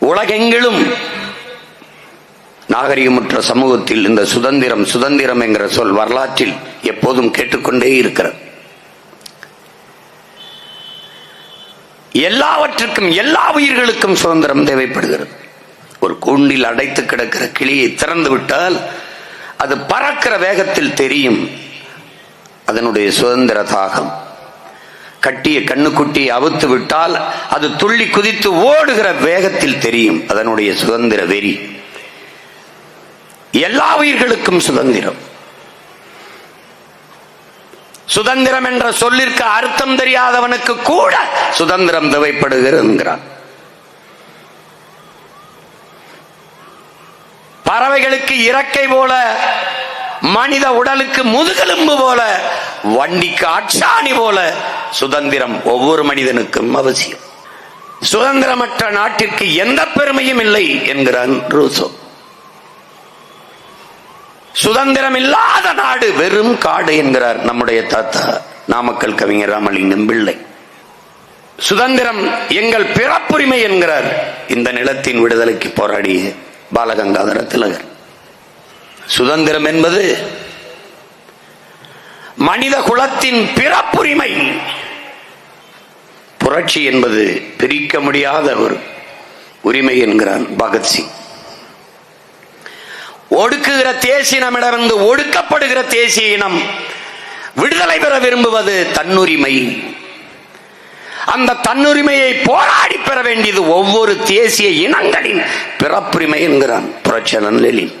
உலகெங்கிலும் நாகரிகமுற்ற சமூகத்தில் இந்த சுதந்திரம் சுதந்திரம் என்கிற சொல் வரலாற்றில் எப்போதும் கேட்டுக்கொண்டே இருக்கிறது. எல்லாவற்றுக்கும் எல்லா உயிர்களுக்கும் சுதந்திரம் தேவைப்படுகிறது. ஒரு கூண்டில் அடைத்து கிடக்கிற கிளியை திறந்து விட்டால் அது பறக்கிற வேகத்தில் தெரியும். அதனுடைய சுதந்திர தாகம். கட்டிய கண்ணுக்குட்டி அவுத்து விட்டால் அது துள்ளி குதித்து ஓடுகிற வேகத்தில் தெரியும். அதனுடைய சுதந்திர வெறி. எல்லா உயிர்களுக்கும் சுதந்திரம். சுதந்திரம் என்ற சொல்லிற்கு அர்த்தம் தெரியாதவனுக்கு கூட சுதந்திரம் தேவைப்படுகிறது பறவைகளுக்கு இறக்கை போல மனித உடலுக்கு முதுகெலும்பு போல வண்டிக்கு அச்சாணி போல சுதந்திரம் ஒவ்வொரு மனிதனுக்கும் அவசியம். சுதந்திரமற்ற நாட்டிற்கு எந்த பெருமையும் இல்லை என்கிறான் ரூசோ. சுதந்திரம் இல்லாத நாடு வெறும் காடு என்கிறார் நம்முடைய தாத்தா நாமக்கல் கவிஞர் ராமலிங்கம் பிள்ளை. சுதந்திரம் எங்கள் பிறப்புரிமை என்கிறார். இந்த நிலத்தின் விடுதலைக்கு போராடிய பாலகங்காதர திலகர். சுதந்திரம் என்பது மனித குலத்தின் பிறப்புரிமை. புரட்சி என்பது பிரிக்க முடியாத ஒரு உரிமை என்கிறான் பகத்சிங் ஒடுக்குகிற தேசிய இனமிடமிருந்து ஒடுக்கப்படுகிற தேசிய இனம் விடுதலை பெற விரும்புவது தன்னுரிமை. அந்த தன்னுரிமையை போராடி பெற வேண்டியது ஒவ்வொரு தேசிய இனங்களின் பிறப்புரிமை என்கிறான் புரட்சனன் லெலின்